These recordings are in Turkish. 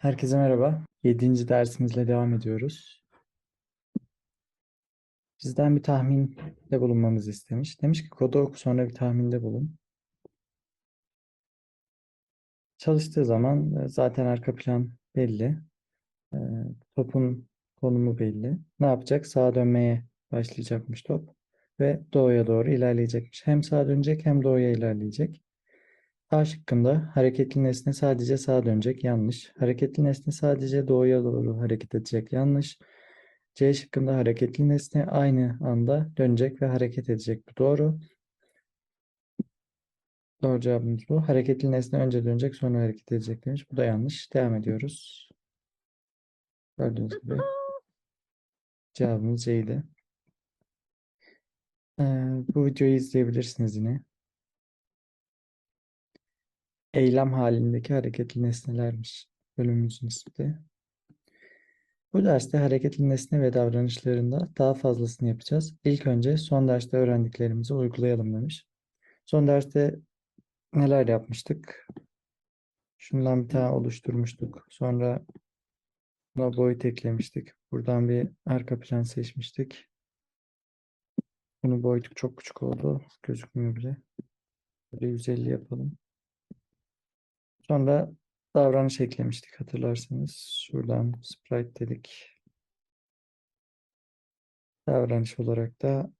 Herkese merhaba. 7. dersimizle devam ediyoruz. Bizden bir tahminde bulunmamızı istemiş. Demiş ki kodu oku sonra bir tahminde bulun. Çalıştığı zaman e, zaten arka plan belli. E, Topun konumu belli. Ne yapacak? Sağa dönmeye başlayacakmış top. Ve doğuya doğru ilerleyecekmiş. Hem sağa dönecek hem doğuya ilerleyecek. A şıkkında hareketli nesne sadece sağa dönecek. Yanlış. Hareketli nesne sadece doğuya doğru hareket edecek. Yanlış. C şıkkında hareketli nesne aynı anda dönecek ve hareket edecek. Bu doğru. Doğru cevabımız bu. Hareketli nesne önce dönecek sonra hareket edecek demiş. Bu da yanlış. Devam ediyoruz. Gördüğünüz gibi cevabımız C'ydi. Ee, bu videoyu izleyebilirsiniz yine. Eylem halindeki hareketli nesnelermiş bölümümüzün ismi de. Bu derste hareketli nesne ve davranışlarında daha fazlasını yapacağız. İlk önce son derste öğrendiklerimizi uygulayalım demiş. Son derste neler yapmıştık? Şundan bir tane oluşturmuştuk. Sonra buna boyut eklemiştik. Buradan bir arka plan seçmiştik. Bunu boyutu çok küçük oldu. Gözükmüyor bile. Böyle 150 yapalım. Sonra davranış eklemiştik hatırlarsanız. Şuradan sprite dedik. Davranış olarak da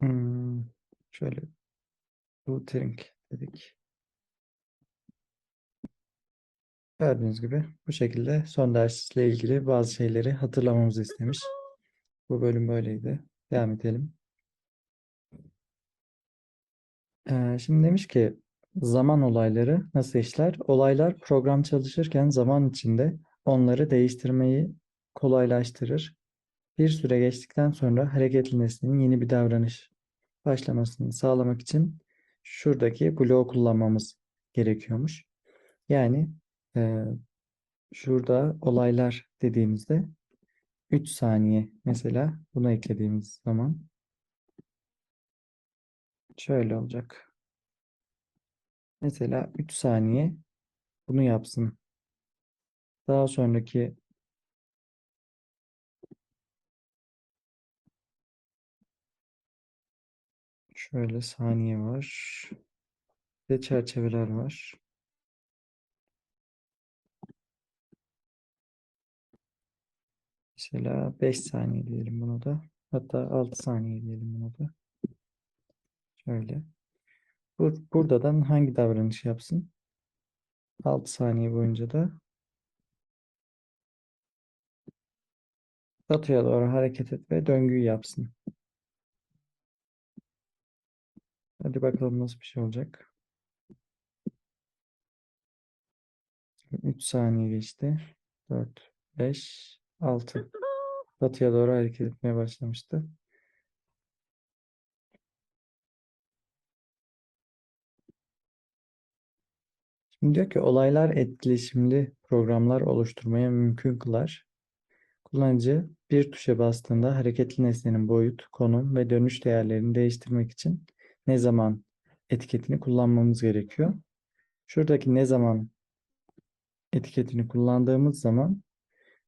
hmm, şöyle lootering dedik. Gördüğünüz gibi bu şekilde son dersle ilgili bazı şeyleri hatırlamamızı istemiş. Bu bölüm böyleydi. Devam edelim. Ee, şimdi demiş ki zaman olayları nasıl işler? Olaylar program çalışırken zaman içinde onları değiştirmeyi kolaylaştırır. Bir süre geçtikten sonra hareketli nesnenin yeni bir davranış başlamasını sağlamak için şuradaki bloğu kullanmamız gerekiyormuş. Yani e, şurada olaylar dediğimizde 3 saniye mesela bunu eklediğimiz zaman şöyle olacak. Mesela 3 saniye bunu yapsın. Daha sonraki şöyle saniye var. Ve çerçeveler var. Mesela 5 saniye diyelim buna da. Hatta 6 saniye diyelim buna da. Şöyle. Bur buradan hangi davranış yapsın? 6 saniye boyunca da Batıya doğru hareket et ve döngüyü yapsın. Hadi bakalım nasıl bir şey olacak. 3 saniye geçti. 4, 5, 6. Batıya doğru hareket etmeye başlamıştı. Diyor ki olaylar etkileşimli programlar oluşturmaya mümkün kılar. Kullanıcı bir tuşa bastığında hareketli nesnenin boyut, konum ve dönüş değerlerini değiştirmek için ne zaman etiketini kullanmamız gerekiyor. Şuradaki ne zaman etiketini kullandığımız zaman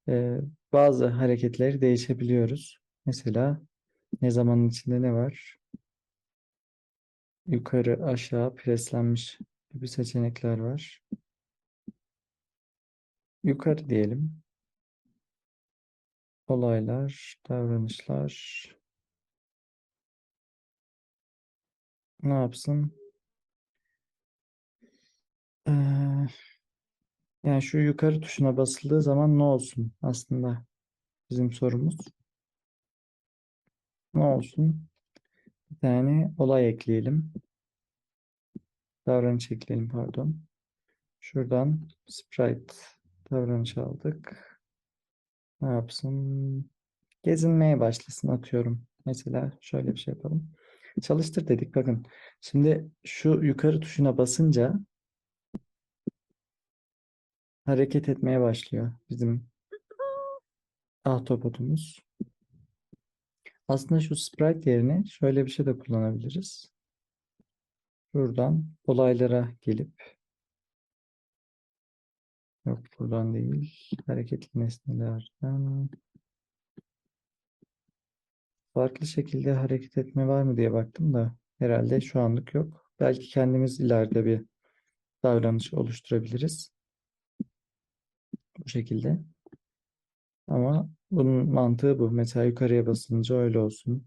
e, bazı hareketleri değişebiliyoruz. Mesela ne zamanın içinde ne var? Yukarı, aşağı, preslenmiş gibi seçenekler var. Yukarı diyelim. Olaylar, davranışlar. Ne yapsın? Ee, yani şu yukarı tuşuna basıldığı zaman ne olsun aslında bizim sorumuz. Ne olsun? Bir tane olay ekleyelim. Davranış ekleyelim pardon. Şuradan sprite davranış aldık. Ne yapsın? Gezinmeye başlasın atıyorum. Mesela şöyle bir şey yapalım. Çalıştır dedik. Bakın. Şimdi şu yukarı tuşuna basınca hareket etmeye başlıyor bizim ahtapotumuz. Aslında şu sprite yerine şöyle bir şey de kullanabiliriz. Buradan olaylara gelip Yok buradan değil. Hareketli nesnelerden. Farklı şekilde hareket etme var mı diye baktım da herhalde şu anlık yok. Belki kendimiz ileride bir davranış oluşturabiliriz. Bu şekilde. Ama bunun mantığı bu. Mesela yukarıya basınca öyle olsun.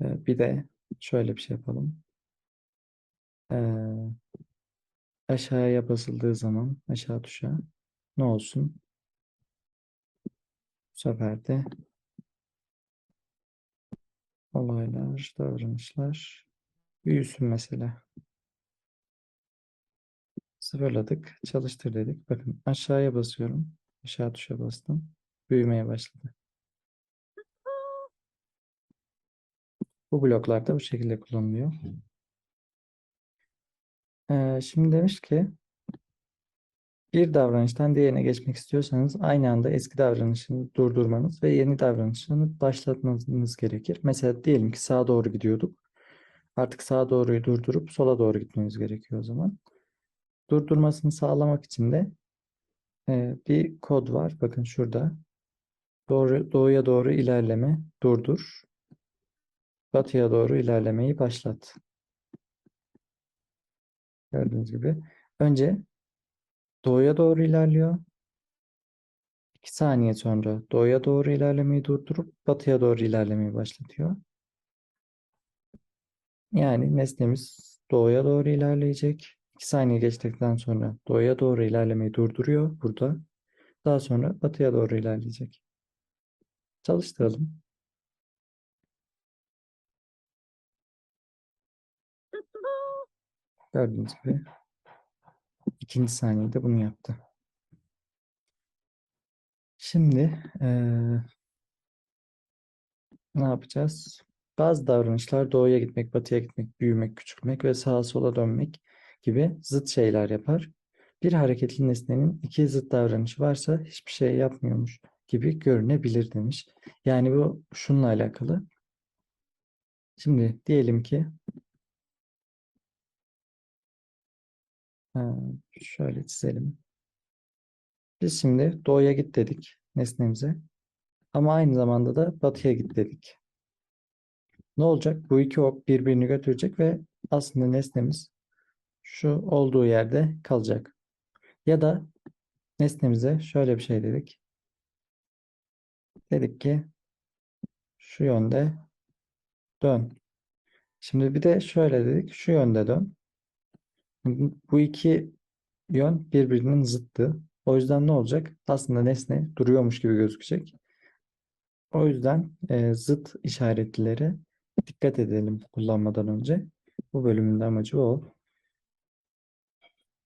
Ee, Bir de şöyle bir şey yapalım. Ee, aşağıya basıldığı zaman aşağı tuşa ne olsun? Bu sefer de olaylar, davranışlar büyüsün mesela. Sıfırladık, çalıştır dedik. Bakın aşağıya basıyorum. Aşağı tuşa bastım. Büyümeye başladı. Bu bloklar da bu şekilde kullanılıyor. Şimdi demiş ki bir davranıştan diğerine geçmek istiyorsanız aynı anda eski davranışını durdurmanız ve yeni davranışını başlatmanız gerekir. Mesela diyelim ki sağa doğru gidiyorduk. Artık sağa doğruyu durdurup sola doğru gitmemiz gerekiyor o zaman. Durdurmasını sağlamak için de bir kod var. Bakın şurada. Doğru, doğuya doğru ilerleme durdur. Batıya doğru ilerlemeyi başlat. Gördüğünüz gibi. Önce doğuya doğru ilerliyor. 2 saniye sonra doğuya doğru ilerlemeyi durdurup batıya doğru ilerlemeyi başlatıyor. Yani nesnemiz doğuya doğru ilerleyecek. 2 saniye geçtikten sonra doğuya doğru ilerlemeyi durduruyor burada. Daha sonra batıya doğru ilerleyecek. Çalıştıralım. Gördüğünüz gibi ikinci saniyede bunu yaptı. Şimdi eee, ne yapacağız? Bazı davranışlar doğuya gitmek, batıya gitmek, büyümek, küçülmek ve sağa sola dönmek gibi zıt şeyler yapar. Bir hareketli nesnenin iki zıt davranışı varsa hiçbir şey yapmıyormuş gibi görünebilir demiş. Yani bu şununla alakalı. Şimdi diyelim ki şöyle çizelim. Biz şimdi doğuya git dedik nesnemize. Ama aynı zamanda da batıya git dedik. Ne olacak? Bu iki ok birbirini götürecek ve aslında nesnemiz şu olduğu yerde kalacak. Ya da nesnemize şöyle bir şey dedik. Dedik ki şu yönde dön. Şimdi bir de şöyle dedik. Şu yönde dön. Bu iki yön birbirinin zıttı. O yüzden ne olacak? Aslında nesne duruyormuş gibi gözükecek. O yüzden e, zıt işaretleri dikkat edelim kullanmadan önce. Bu bölümün de amacı o.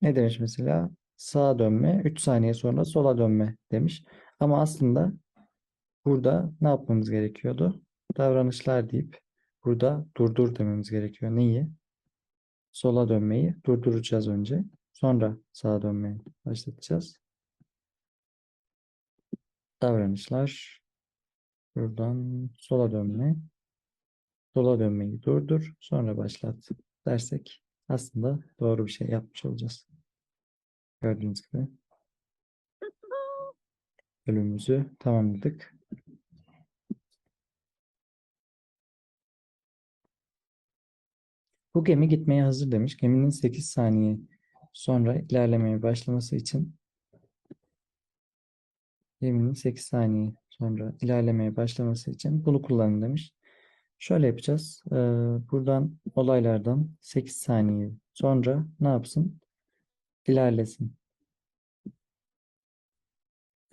Ne demiş mesela? Sağa dönme, 3 saniye sonra sola dönme demiş. Ama aslında burada ne yapmamız gerekiyordu? Davranışlar deyip burada durdur dememiz gerekiyor. Neyi? Sola dönmeyi durduracağız önce. Sonra sağa dönmeyi başlatacağız. Davranışlar. Buradan sola dönme. Sola dönmeyi durdur. Sonra başlat dersek aslında doğru bir şey yapmış olacağız. Gördüğünüz gibi. Bölümümüzü tamamladık. Bu gemi gitmeye hazır demiş. Geminin 8 saniye sonra ilerlemeye başlaması için geminin 8 saniye sonra ilerlemeye başlaması için bunu kullanın demiş. Şöyle yapacağız. Ee, buradan olaylardan 8 saniye sonra ne yapsın? İlerlesin.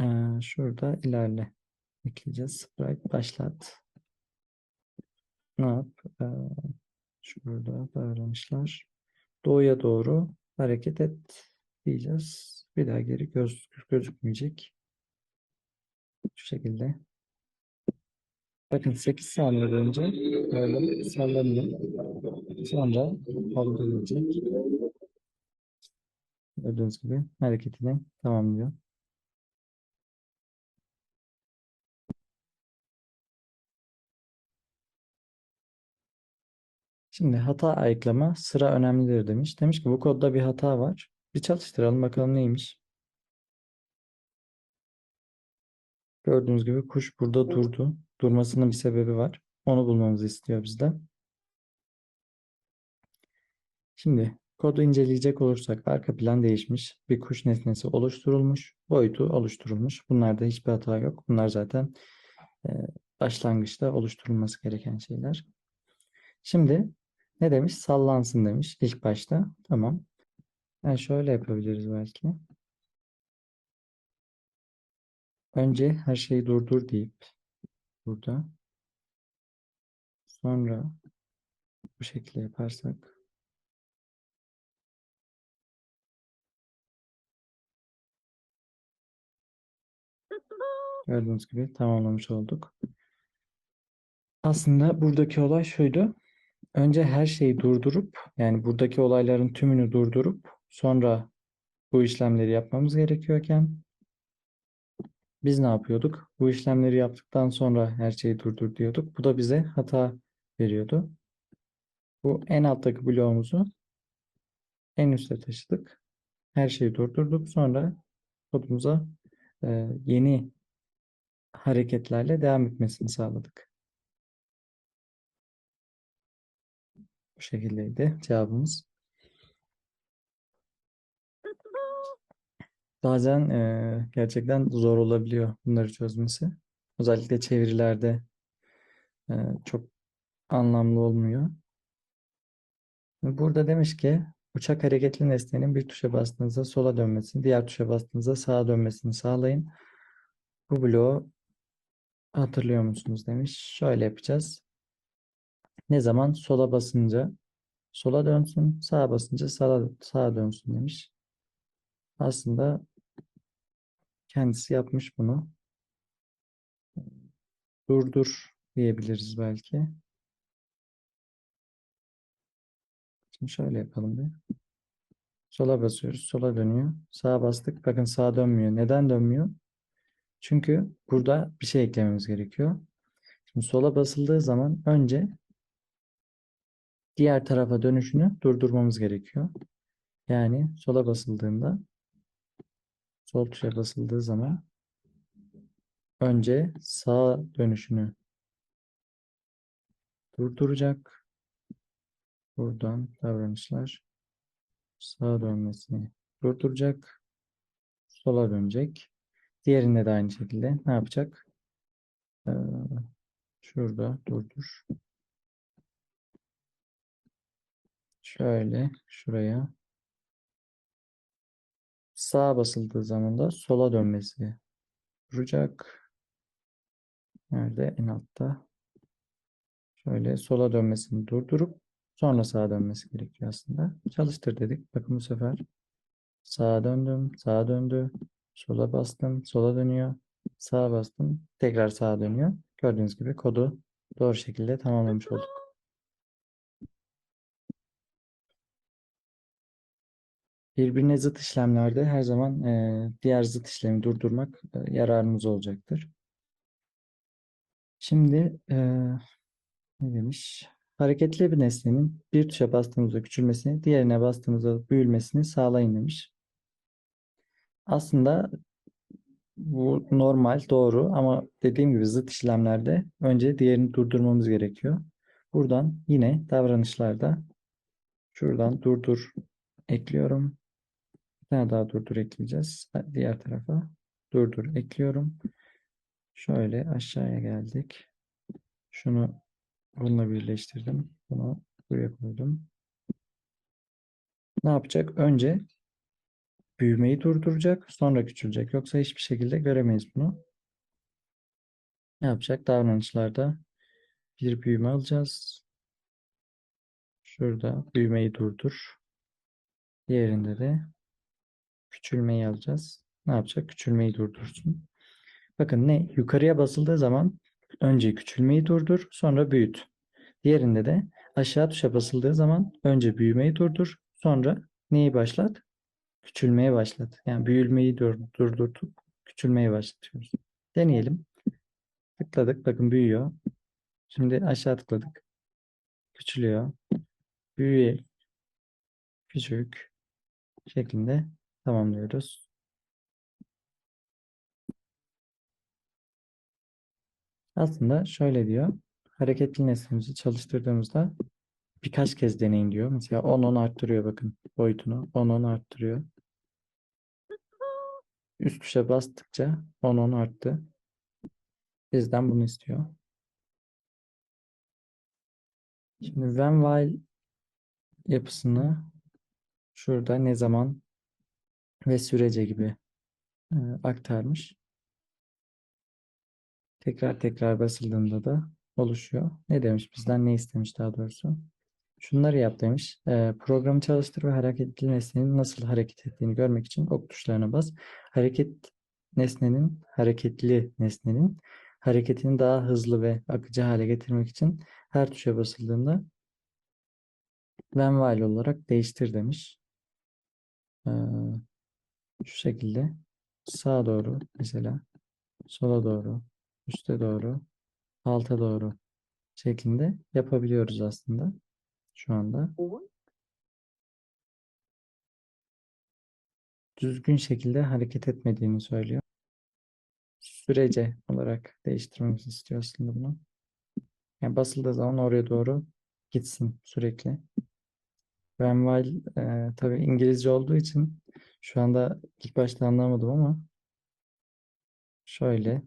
Ee, şurada ilerle. Ekleyeceğiz. Sprite başlat. Ne yap? Ee, şurada davranışlar. Doğuya doğru hareket et diyeceğiz. Bir daha geri göz, gözükmeyecek. Şu şekilde. Bakın 8 saniye boyunca böyle sallanıyor. Sonra kaldırılacak. Gördüğünüz gibi hareketini tamamlıyor. Şimdi hata ayıklama sıra önemlidir demiş. Demiş ki bu kodda bir hata var. Bir çalıştıralım bakalım neymiş. Gördüğünüz gibi kuş burada durdu. Durmasının bir sebebi var. Onu bulmamızı istiyor bizden. Şimdi kodu inceleyecek olursak arka plan değişmiş. Bir kuş nesnesi oluşturulmuş. Boyutu oluşturulmuş. Bunlarda hiçbir hata yok. Bunlar zaten başlangıçta oluşturulması gereken şeyler. Şimdi ne demiş? Sallansın demiş ilk başta. Tamam. Yani şöyle yapabiliriz belki. Önce her şeyi durdur deyip burada sonra bu şekilde yaparsak gördüğünüz gibi tamamlamış olduk. Aslında buradaki olay şuydu. Önce her şeyi durdurup yani buradaki olayların tümünü durdurup sonra bu işlemleri yapmamız gerekiyorken biz ne yapıyorduk? Bu işlemleri yaptıktan sonra her şeyi durdur diyorduk. Bu da bize hata veriyordu. Bu en alttaki bloğumuzu en üste taşıdık. Her şeyi durdurduk. Sonra kodumuza yeni hareketlerle devam etmesini sağladık. Bu şekildeydi cevabımız. Bazen e, gerçekten zor olabiliyor bunları çözmesi. Özellikle çevirilerde e, çok anlamlı olmuyor. Burada demiş ki uçak hareketli nesnenin bir tuşa bastığınızda sola dönmesini, diğer tuşa bastığınızda sağa dönmesini sağlayın. Bu bloğu hatırlıyor musunuz demiş. Şöyle yapacağız. Ne zaman sola basınca sola dönsün, sağa basınca sağa, sağa dönsün demiş. Aslında kendisi yapmış bunu. Durdur diyebiliriz belki. Şimdi şöyle yapalım bir. Sola basıyoruz. Sola dönüyor. Sağa bastık. Bakın sağa dönmüyor. Neden dönmüyor? Çünkü burada bir şey eklememiz gerekiyor. Şimdi sola basıldığı zaman önce diğer tarafa dönüşünü durdurmamız gerekiyor. Yani sola basıldığında sol tuşa basıldığı zaman önce sağ dönüşünü durduracak. Buradan davranışlar sağa dönmesini durduracak. Sola dönecek. Diğerinde de aynı şekilde ne yapacak? Ee, şurada durdur. Şöyle şuraya sağa basıldığı zaman da sola dönmesi duracak. Nerede? En altta. Şöyle sola dönmesini durdurup sonra sağa dönmesi gerekiyor aslında. Çalıştır dedik. Bakın bu sefer sağa döndüm, sağa döndü. Sola bastım, sola dönüyor. Sağa bastım, tekrar sağa dönüyor. Gördüğünüz gibi kodu doğru şekilde tamamlamış olduk. Birbirine zıt işlemlerde her zaman e, diğer zıt işlemi durdurmak e, yararınız olacaktır. Şimdi e, ne demiş? Hareketli bir nesnenin bir tuşa bastığımızda küçülmesini, diğerine bastığımızda büyümesini sağlayın demiş. Aslında bu normal, doğru ama dediğim gibi zıt işlemlerde önce diğerini durdurmamız gerekiyor. Buradan yine davranışlarda şuradan durdur ekliyorum. Tane daha durdur ekleyeceğiz. Diğer tarafa durdur ekliyorum. Şöyle aşağıya geldik. Şunu bununla birleştirdim. Bunu buraya koydum. Ne yapacak? Önce büyümeyi durduracak, sonra küçülecek. Yoksa hiçbir şekilde göremeyiz bunu. Ne yapacak? Davranışlarda bir büyüme alacağız. Şurada büyümeyi durdur. Diğerinde de küçülmeyi alacağız. Ne yapacak? Küçülmeyi durdursun. Bakın ne? Yukarıya basıldığı zaman önce küçülmeyi durdur, sonra büyüt. Diğerinde de aşağı tuşa basıldığı zaman önce büyümeyi durdur, sonra neyi başlat? Küçülmeye başlat. Yani büyülmeyi dur durdurtup küçülmeye başlatıyoruz. Deneyelim. Tıkladık. Bakın büyüyor. Şimdi aşağı tıkladık. Küçülüyor. Büyüyor. Küçük. Şeklinde tamamlıyoruz. Aslında şöyle diyor. Hareketli nesnemizi çalıştırdığımızda birkaç kez deneyin diyor. Mesela 10-10 arttırıyor bakın boyutunu. 10-10 arttırıyor. Üst tuşa bastıkça 10-10 arttı. Bizden bunu istiyor. Şimdi when while yapısını şurada ne zaman ve sürece gibi e, aktarmış. Tekrar tekrar basıldığında da oluşuyor. Ne demiş bizden ne istemiş daha doğrusu. Şunları yap demiş. E, programı çalıştır ve hareketli nesnenin nasıl hareket ettiğini görmek için ok tuşlarına bas. Hareket nesnenin, hareketli nesnenin hareketini daha hızlı ve akıcı hale getirmek için her tuşa basıldığında when while olarak değiştir demiş. Şu şekilde sağa doğru mesela sola doğru üste doğru alta doğru şeklinde yapabiliyoruz aslında şu anda. Düzgün şekilde hareket etmediğini söylüyor. Sürece olarak değiştirmemizi istiyor aslında bunu. Yani basıldığı zaman oraya doğru gitsin sürekli. Ben while e, tabii İngilizce olduğu için şu anda ilk başta anlamadım ama şöyle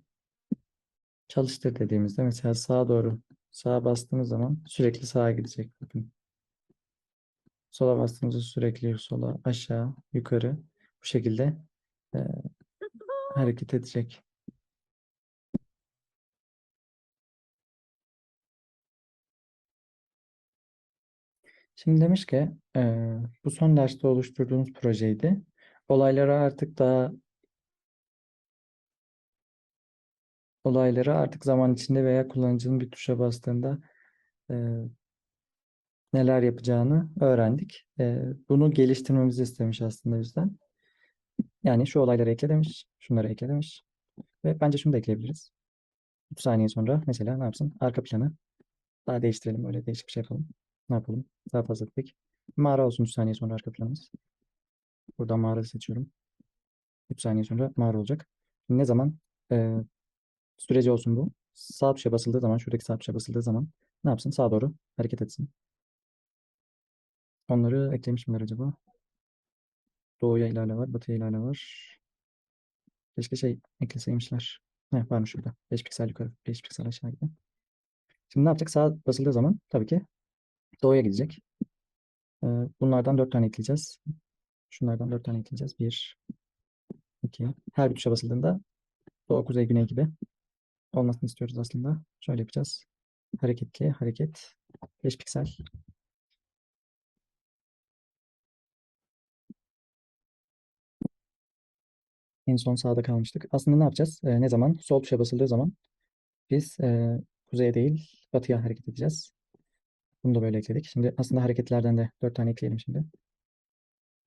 çalıştır dediğimizde mesela sağa doğru sağa bastığımız zaman sürekli sağa gidecek. Bakın. Sola bastığımızda sürekli sola, aşağı, yukarı bu şekilde e, hareket edecek. Şimdi demiş ki e, bu son derste oluşturduğunuz projeydi. Olaylara artık daha olayları artık zaman içinde veya kullanıcının bir tuşa bastığında e, neler yapacağını öğrendik. E, bunu geliştirmemizi istemiş aslında bizden. Yani şu olayları ekle demiş, şunları ekle demiş. Ve bence şunu da ekleyebiliriz. 3 saniye sonra mesela ne yapsın? Arka planı daha değiştirelim. Öyle değişik bir şey yapalım. Ne yapalım? Daha fazla dedik. Mağara olsun 3 saniye sonra arka planımız. Buradan mağara seçiyorum. 3 saniye sonra mağara olacak. Ne zaman e, süreci olsun bu. Sağ tuşa basıldığı zaman, şuradaki sağ tuşa basıldığı zaman ne yapsın? Sağa doğru hareket etsin. Onları eklemiş miler acaba? Doğuya ilerle var, batıya ilerle var. Keşke şey ekleseymişler. Ne varmış şurada. 5 piksel yukarı, 5 piksel aşağı gibi. Şimdi ne yapacak? Sağa basıldığı zaman tabii ki doğuya gidecek. Ee, bunlardan 4 tane ekleyeceğiz. Şunlardan 4 tane ekleyeceğiz. 1, 2. Her bir tuşa basıldığında doğu, kuzey, güney gibi olmasını istiyoruz aslında. Şöyle yapacağız. Hareketli, hareket, 5 piksel. En son sağda kalmıştık. Aslında ne yapacağız? Ee, ne zaman? Sol tuşa basıldığı zaman biz e, kuzeye değil batıya hareket edeceğiz. Bunu da böyle ekledik. Şimdi aslında hareketlerden de 4 tane ekleyelim şimdi.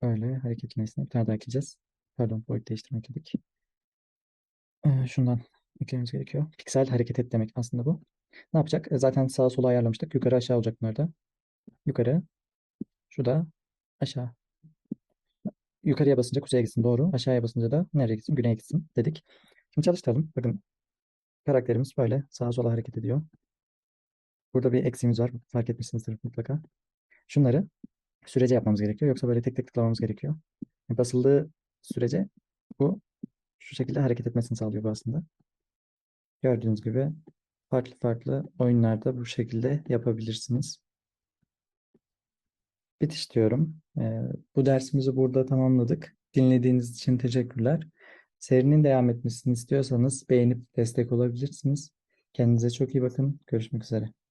Böyle. Bir tane daha ekleyeceğiz. Pardon boyut değiştirme ekledik. Ee, şundan eklememiz gerekiyor. Piksel hareket et demek aslında bu. Ne yapacak? E, zaten sağa sola ayarlamıştık. Yukarı aşağı olacak bunlar da. Yukarı. Şu da aşağı. Yukarıya basınca kuzeye gitsin doğru. Aşağıya basınca da nereye gitsin? Güneye gitsin dedik. Şimdi çalıştıralım. Bakın karakterimiz böyle sağa sola hareket ediyor. Burada bir eksiğimiz var. Fark etmişsinizdir mutlaka. Şunları sürece yapmamız gerekiyor. Yoksa böyle tek tek tıklamamız gerekiyor. Basıldığı sürece bu şu şekilde hareket etmesini sağlıyor bu aslında. Gördüğünüz gibi farklı farklı oyunlarda bu şekilde yapabilirsiniz. Bitiş diyorum. Ee, bu dersimizi burada tamamladık. Dinlediğiniz için teşekkürler. Serinin devam etmesini istiyorsanız beğenip destek olabilirsiniz. Kendinize çok iyi bakın. Görüşmek üzere.